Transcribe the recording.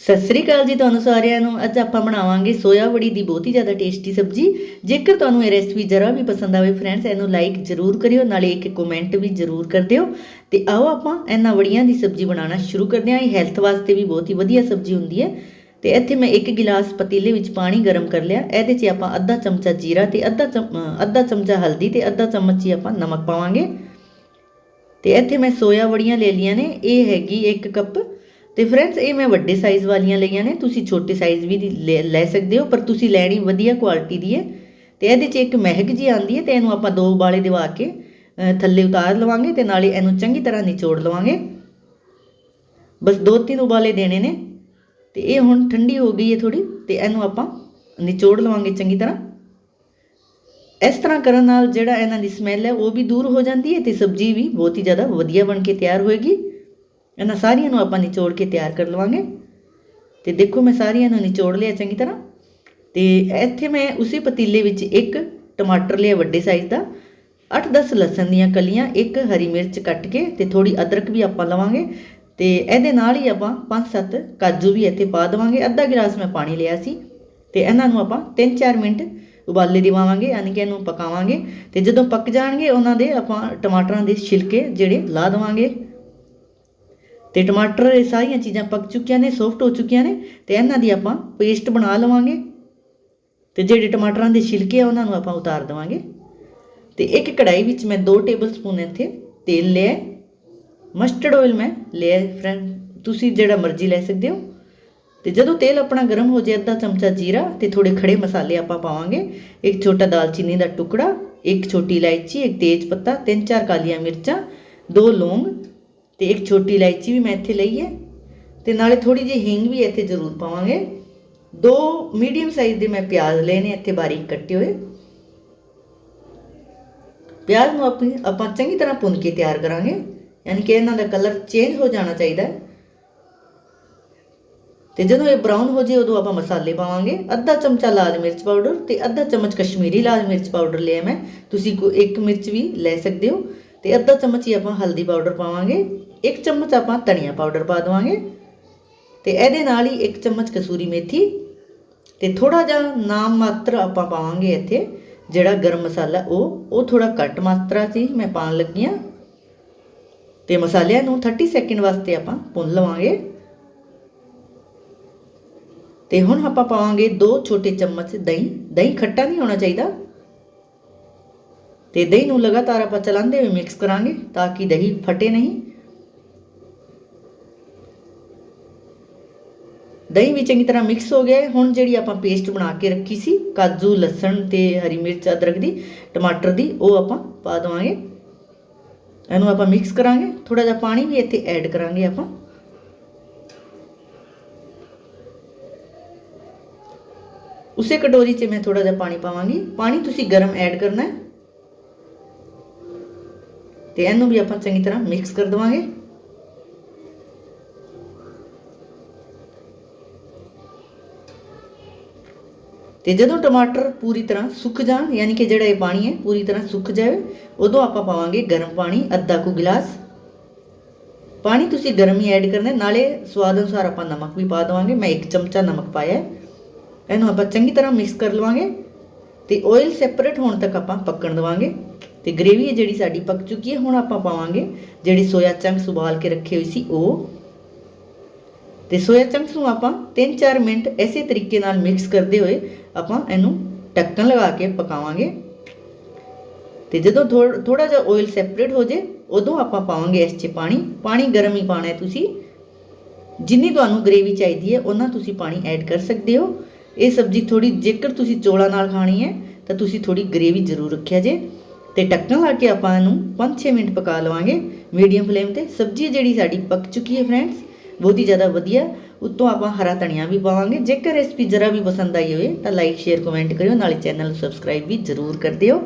ਸਤਿ ਸ੍ਰੀ ਅਕਾਲ ਜੀ ਤੁਹਾਨੂੰ ਸਾਰਿਆਂ ਨੂੰ। ਅੱਜ ਆਪਾਂ ਬਣਾਵਾਂਗੇ ਸੋਇਆ ਵੜੀ ਦੀ ਬਹੁਤ ਹੀ ਜ਼ਿਆਦਾ ਟੇਸਟੀ ਸਬਜ਼ੀ। ਜੇਕਰ ਤੁਹਾਨੂੰ ਇਹ ਰੈਸਪੀ ਜਰਾ ਵੀ ਪਸੰਦ ਆਵੇ ਫਰੈਂਡਸ ਇਹਨੂੰ ਲਾਈਕ ਜ਼ਰੂਰ ਕਰਿਓ, ਨਾਲੇ ਇੱਕ ਕਮੈਂਟ ਵੀ ਜ਼ਰੂਰ ਕਰ ਦਿਓ। ਤੇ ਆਓ ਆਪਾਂ ਇਹਨਾਂ ਵੜੀਆਂ ਦੀ ਸਬਜ਼ੀ ਬਣਾਉਣਾ ਸ਼ੁਰੂ ਕਰਦੇ ਹਾਂ। ਇਹ ਹੈਲਥ ਵਾਸਤੇ ਵੀ ਬਹੁਤ ਹੀ ਵਧੀਆ ਸਬਜ਼ੀ ਹੁੰਦੀ ਹੈ। ਤੇ ਇੱਥੇ ਮੈਂ ਇੱਕ ਗਿਲਾਸ ਪਤੀਲੇ ਵਿੱਚ ਪਾਣੀ ਗਰਮ ਕਰ ਲਿਆ। ਇਹਦੇ 'ਚ ਆਪਾਂ ਅੱਧਾ ਚਮਚਾ ਜੀਰਾ ਤੇ ਅੱਧਾ ਚਮ- ਅੱਧਾ ਚਮਚਾ ਹਲਦੀ ਤੇ ਅੱਧਾ ਚਮਚ ਹੀ ਆਪਾਂ ਨਮਕ ਪਾਵਾਂਗੇ। ਤੇ ਇੱਥੇ ਮੈਂ ਸੋਇਆ ਵੜੀਆਂ ਲੈ ਲਈਆਂ ਨੇ। ਇਹ ਹੈਗੀ 1 ਕੱਪ ਤੇ ਫਰੈਂਡਸ ਇਹ ਮੈਂ ਵੱਡੇ ਸਾਈਜ਼ ਵਾਲੀਆਂ ਲਈਆਂ ਨੇ, ਤੁਸੀਂ ਛੋਟੇ ਸਾਈਜ਼ ਵੀ ਦੀ ਲੈ ਲੈ ਸਕਦੇ ਹੋ, ਪਰ ਤੁਸੀਂ ਲੈਣੀ ਵਧੀਆ ਕੁਆਲਿਟੀ ਦੀ ਹੈ। ਤੇ ਇਹਦੇ 'ਚ ਇੱਕ ਮਹਿਕ ਜੀ ਆਉਂਦੀ ਹੈ ਤੇ ਇਹਨੂੰ ਆਪਾਂ ਦੋ ਉਬਾਲੇ ਦਿਵਾ ਕੇ ਥੱਲੇ ਉਤਾਰ ਲਵਾਂਗੇ ਤੇ ਨਾਲੇ ਇਹਨੂੰ ਚੰਗੀ ਤਰ੍ਹਾਂ ਨਿਚੋੜ ਲਵਾਂਗੇ। ਬਸ ਦੋ ਤਿੰਨ ਉਬਾਲੇ ਦੇਣੇ ਨੇ ਤੇ ਇਹ ਹੁਣ ਠੰਡੀ ਹੋ ਗਈ ਹੈ ਥੋੜੀ ਤੇ ਇਹਨੂੰ ਆਪਾਂ ਨਿਚੋੜ ਲਵਾਂਗੇ ਚੰਗੀ ਤਰ੍ਹਾਂ। ਇਸ ਤਰ੍ਹਾਂ ਕਰਨ ਨਾਲ ਜਿਹੜਾ ਇਹਨਾਂ ਦੀ ਸਮੈਲ ਹੈ ਉਹ ਵੀ ਦੂਰ ਹੋ ਜਾਂਦੀ ਹੈ ਤੇ ਸਬਜ਼ੀ ਵੀ ਬਹੁਤ ਹੀ ਜ਼ਿਆਦਾ ਵਧੀਆ ਬਣ ਕੇ ਤਿਆਰ ਹੋਏਗੀ। ਇਹਨਾਂ ਸਾਰੀਆਂ ਨੂੰ ਆਪਾਂ ਨਿਚੋੜ ਕੇ ਤਿਆਰ ਕਰ ਲਵਾਂਗੇ। ਤੇ ਦੇਖੋ ਮੈਂ ਸਾਰੀਆਂ ਨੂੰ ਨਿਚੋੜ ਲਿਆ ਚੰਗੀ ਤਰ੍ਹਾਂ। ਤੇ ਇੱਥੇ ਮੈਂ ਉਸੇ ਪਤੀਲੇ ਵਿੱਚ ਇੱਕ ਟਮਾਟਰ ਲਿਆ ਵੱਡੇ ਸਾਈਜ਼ ਦਾ। 8-10 ਲਸਣ ਦੀਆਂ ਕਲੀਆਂ, ਇੱਕ ਹਰੀ ਮਿਰਚ ਕੱਟ ਕੇ ਤੇ ਥੋੜੀ ਅਦਰਕ ਵੀ ਆਪਾਂ ਲਵਾਂਗੇ। ਤੇ ਇਹਦੇ ਨਾਲ ਹੀ ਆਪਾਂ 5-7 ਕਾਜੂ ਵੀ ਇੱਥੇ ਪਾ ਦੇਵਾਂਗੇ। ਅੱਧਾ ਗਿਲਾਸ ਮੈਂ ਪਾਣੀ ਲਿਆ ਸੀ। ਤੇ ਇਹਨਾਂ ਨੂੰ ਆਪਾਂ 3-4 ਮਿੰਟ ਉਬਾਲੇ ਦਿਵਾਵਾਂਗੇ, ਯਾਨੀ ਕਿ ਇਹਨੂੰ ਪਕਾਵਾਂਗੇ। ਤੇ ਜਦੋਂ ਪੱਕ ਜਾਣਗੇ, ਉਹਨਾਂ ਦੇ ਆਪਾਂ ਟਮਾਟਰਾਂ ਦੇ ਛਿਲਕੇ ਜਿਹੜੇ ਲਾ ਦੇਵਾਂਗੇ। ਤੇ ਟਮਾਟਰ ਇਹ ਸਾਰੀਆਂ ਚੀਜ਼ਾਂ ਪੱਕ ਚੁੱਕੀਆਂ ਨੇ ਸੌਫਟ ਹੋ ਚੁੱਕੀਆਂ ਨੇ ਤੇ ਇਹਨਾਂ ਦੀ ਆਪਾਂ ਪੇਸਟ ਬਣਾ ਲਵਾਂਗੇ। ਤੇ ਜਿਹੜੇ ਟਮਾਟਰਾਂ ਦੇ ਛਿਲਕੇ ਆ, ਉਹਨਾਂ ਨੂੰ ਆਪਾਂ ਉਤਾਰ ਦੇਵਾਂਗੇ। ਤੇ ਇੱਕ ਕੜਾਈ ਵਿੱਚ ਮੈਂ 2 ਟੇਬਲ ਸਪੂਨ ਇੱਥੇ ਤੇਲ ਲਿਆ ਮਸਟਰਡ ਆਇਲ ਮੈਂ ਲਿਆ ਫਰੈਂਡ ਤੁਸੀਂ ਜਿਹੜਾ ਮਰਜ਼ੀ ਲੈ ਸਕਦੇ ਹੋ। ਤੇ ਜਦੋਂ ਤੇਲ ਆਪਣਾ ਗਰਮ ਹੋ ਜਾਏ, ਅੱਧਾ ਚਮਚਾ ਜੀਰਾ ਤੇ ਥੋੜੇ ਖੜੇ ਮਸਾਲੇ ਆਪਾਂ ਪਾਵਾਂਗੇ। ਇੱਕ ਛੋਟਾ ਦਾਲਚੀਨੀ ਦਾ ਟੁਕੜਾ, ਇੱਕ ਛੋਟੀ ਇਲਾਇਚੀ, ਇੱਕ ਤੇਜ ਪੱਤਾ, ਤਿੰਨ ਚਾਰ ਕਾਲੀਆਂ ਮਿਰਚਾਂ, ਦੋ ਲੌਂਗ ਤੇ ਇੱਕ ਛੋਟੀ ਇਲਾਇਚੀ ਵੀ ਮੈਂ ਇੱਥੇ ਲਈ ਹੈ ਤੇ ਨਾਲੇ ਥੋੜੀ ਜਿਹੀ ਹਿੰਗ ਵੀ ਇੱਥੇ ਜ਼ਰੂਰ ਪਾਵਾਂਗੇ। ਦੋ ਮੀਡੀਅਮ ਸਾਈਜ਼ ਦੇ ਮੈਂ ਪਿਆਜ਼ ਲਏ ਨੇ, ਇੱਥੇ ਬਾਰੀਕ ਕੱਟੇ ਹੋਏ। ਪਿਆਜ਼ ਨੂੰ ਆਪਣੀ, ਆਪਾਂ ਚੰਗੀ ਤਰ੍ਹਾਂ ਭੁੰਨ ਕੇ ਤਿਆਰ ਕਰਾਂਗੇ, ਯਾਨੀ ਕਿ ਇਹਨਾਂ ਦਾ ਕਲਰ ਚੇਂਜ ਹੋ ਜਾਣਾ ਚਾਹੀਦਾ ਹੈ। ਤੇ ਜਦੋਂ ਇਹ ਬਰਾਊਨ ਹੋ ਜੇ, ਉਦੋਂ ਆਪਾਂ ਮਸਾਲੇ ਪਾਵਾਂਗੇ। ਅੱਧਾ ਚਮਚਾ ਲਾਲ ਮਿਰਚ ਪਾਊਡਰ ਤੇ ਅੱਧਾ ਚਮਚ ਕਸ਼ਮੀਰੀ ਲਾਲ ਮਿਰਚ ਪਾਊਡਰ ਲਿਆ ਮੈਂ। ਤੁਸੀਂ ਕੋ, ਇੱਕ ਮਿਰਚ ਵੀ ਲੈ ਸਕਦੇ ਹੋ। ਤੇ ਅੱਧਾ ਚਮਚ ਹੀ ਆਪਾਂ ਹਲਦੀ ਪਾਊਡਰ ਪਾਵਾਂਗੇ। ਇੱਕ ਚਮਚ ਆਪਾਂ ਧਨੀਆ ਪਾਊਡਰ ਪਾ ਦੇਵਾਂਗੇ ਤੇ ਇਹਦੇ ਨਾਲ ਹੀ ਇੱਕ ਚਮਚ ਕਸੂਰੀ ਮੇਥੀ ਤੇ ਥੋੜਾ ਜਿਹਾ ਨਾਮ ਮਾਤਰ ਆਪਾਂ ਪਾਵਾਂਗੇ ਇੱਥੇ, ਜਿਹੜਾ ਗਰਮ ਮਸਾਲਾ, ਉਹ ਉਹ ਥੋੜਾ ਘੱਟ ਮਾਤਰਾ ਸੀ ਮੈਂ ਪਾਉਣ ਲੱਗੀ ਹਾਂ। ਤੇ ਮਸਾਲਿਆਂ ਨੂੰ 30 ਸੈਕਿੰਡ ਵਾਸਤੇ ਆਪਾਂ ਭੁੰਨ ਲਵਾਂਗੇ। ਤੇ ਹੁਣ ਆਪਾਂ ਪਾਵਾਂਗੇ 2 ਛੋਟੇ ਚਮਚ ਦਹੀਂ ਦਹੀਂ ਖੱਟਾ ਨਹੀਂ ਹੋਣਾ ਚਾਹੀਦਾ। ਤੇ ਦਹੀਂ ਨੂੰ ਲਗਾਤਾਰ ਆਪਾਂ ਚਲਾਉਂਦੇ ਹੋਏ ਮਿਕਸ ਕਰਾਂਗੇ ਤਾਂ ਕਿ ਦਹੀਂ ਫਟੇ ਨਹੀਂ। ਦਹੀਂ ਵੀ ਚੰਗੀ ਤਰ੍ਹਾਂ ਮਿਕਸ ਹੋ ਗਿਆ ਹੈ। ਹੁਣ ਜਿਹੜੀ ਆਪਾਂ ਪੇਸਟ ਬਣਾ ਕੇ ਰੱਖੀ ਸੀ, ਕਾਜੂ, ਲਸਣ ਤੇ ਹਰੀ ਮਿਰਚ, ਅਦਰਕ ਦੀ, ਟਮਾਟਰ ਦੀ, ਉਹ ਆਪਾਂ ਪਾ ਦੇਵਾਂਗੇ। ਇਹਨੂੰ ਆਪਾਂ ਮਿਕਸ ਕਰਾਂਗੇ। ਥੋੜਾ ਜਿਹਾ ਪਾਣੀ ਵੀ ਇੱਥੇ ਐਡ ਕਰਾਂਗੇ ਆਪਾਂ। ਉਸੇ ਕਟੋਰੀ 'ਚ ਮੈਂ ਥੋੜਾ ਜਿਹਾ ਪਾਣੀ ਪਾਵਾਂਗੀ। ਪਾਣੀ ਤੁਸੀਂ ਗਰਮ ਐਡ ਕਰਨਾ ਹੈ। ਤੇ ਇਹਨੂੰ ਵੀ ਆਪਾਂ ਚੰਗੀ ਤਰ੍ਹਾਂ ਮਿਕਸ ਕਰ ਦੇਵਾਂਗੇ। ਤੇ ਜਦੋਂ ਟਮਾਟਰ ਪੂਰੀ ਤਰ੍ਹਾਂ ਸੁੱਕ ਜਾਣ, ਯਾਨੀ ਕਿ ਜਿਹੜਾ ਇਹ ਪਾਣੀ ਹੈ, ਪੂਰੀ ਤਰ੍ਹਾਂ ਸੁੱਕ ਜਾਵੇ, ਉਦੋਂ ਆਪਾਂ ਪਾਵਾਂਗੇ ਗਰਮ ਪਾਣੀ, ਅੱਧਾ ਕੁ ਗਿਲਾਸ। ਪਾਣੀ ਤੁਸੀਂ ਗਰਮ ਹੀ ਐਡ ਕਰਨਾ ਨਾਲੇ ਸਵਾਦ ਅਨੁਸਾਰ ਆਪਾਂ ਨਮਕ ਵੀ ਪਾ ਦੇਵਾਂਗੇ। ਮੈਂ ਇੱਕ ਚਮਚਾ ਨਮਕ ਪਾਇਆ ਇਹਨੂੰ ਆਪਾਂ ਚੰਗੀ ਤਰ੍ਹਾਂ ਮਿਕਸ ਕਰ ਲਵਾਂਗੇ ਤੇ ਆਇਲ ਸੈਪਰੇਟ ਹੋਣ ਤੱਕ ਆਪਾਂ ਪੱਕਣ ਦੇਵਾਂਗੇ। ਤੇ ਗ੍ਰੇਵੀ ਹੈ ਜਿਹੜੀ ਸਾਡੀ ਪੱਕ ਚੁੱਕੀ ਹੈ, ਹੁਣ ਆਪਾਂ ਪਾਵਾਂਗੇ ਜਿਹੜੀ ਸੋਇਆ ਚੰਕਸ ਉਬਾਲ ਕੇ ਰੱਖੇ ਹੋਏ ਸੀ, ਉਹ। ਤੇ ਸੋਇਆ ਚੰਕਸ ਨੂੰ ਆਪਾਂ 3-4 ਮਿੰਟ ਐਸੇ ਤਰੀਕੇ ਨਾਲ ਮਿਕਸ ਕਰਦੇ ਹੋਏ ਆਪਾਂ ਇਹਨੂੰ ਢੱਕਣ ਲਗਾ ਕੇ ਪਕਾਵਾਂਗੇ। ਤੇ ਜਦੋਂ ਥੋੜਾ ਜਿਹਾ ਆਇਲ ਸੈਪਰੇਟ ਹੋ ਜੇ, ਉਦੋਂ ਆਪਾਂ ਪਾਵਾਂਗੇ ਇਸ 'ਚ ਪਾਣੀ। ਪਾਣੀ ਗਰਮ ਹੀ ਪਾਣਾ ਹੈ ਤੁਸੀਂ। ਜਿੰਨੀ ਤੁਹਾਨੂੰ ਗ੍ਰੇਵੀ ਚਾਹੀਦੀ ਹੈ ਉਹਨਾਂ ਤੁਸੀਂ ਪਾਣੀ ਐਡ ਕਰ ਸਕਦੇ ਹੋ। ਇਹ ਸਬਜ਼ੀ ਥੋੜੀ ਜੇਕਰ ਤੁਸੀਂ ਚੋਲਾ ਨਾਲ ਖਾਣੀ ਹੈ, ਤਾਂ ਤੁਸੀਂ ਥੋੜੀ ਗ੍ਰੇਵੀ ਜ਼ਰੂਰ ਰੱਖਿਆ ਜੇ। ਤੇ ਢੱਕਣ ਲਾ ਕੇ ਆਪਾਂ ਇਹਨੂੰ 5-6 ਮਿੰਟ ਪਕਾ ਲਵਾਂਗੇ। ਮੀਡੀਅਮ ਫਲੇਮ ਤੇ ਸਬਜ਼ੀ ਜਿਹੜੀ ਸਾਡੀ ਪੱਕ ਚੁੱਕੀ ਹੈ ਫਰੈਂਡਸ ਬਹੁਤ ਹੀ ਜ਼ਿਆਦਾ ਵਧੀਆ, ਉੱਤੋਂ ਆਪਾਂ ਹਰਾ ਧਨੀਆ ਵੀ ਪਾਵਾਂਗੇ। ਜੇਕਰ ਰੈਸਪੀ ਜਰਾ ਵੀ ਪਸੰਦ ਆਈ ਹੋਵੇ ਤਾਂ ਲਾਈਕ ਸ਼ੇਅਰ ਕਮੈਂਟ ਕਰਿਓ। ਨਾਲੇ ਚੈਨਲ ਨੂੰ ਸਬਸਕ੍ਰਾਈਬ ਵੀ ਜ਼ਰੂਰ ਕਰ ਦਿਓ।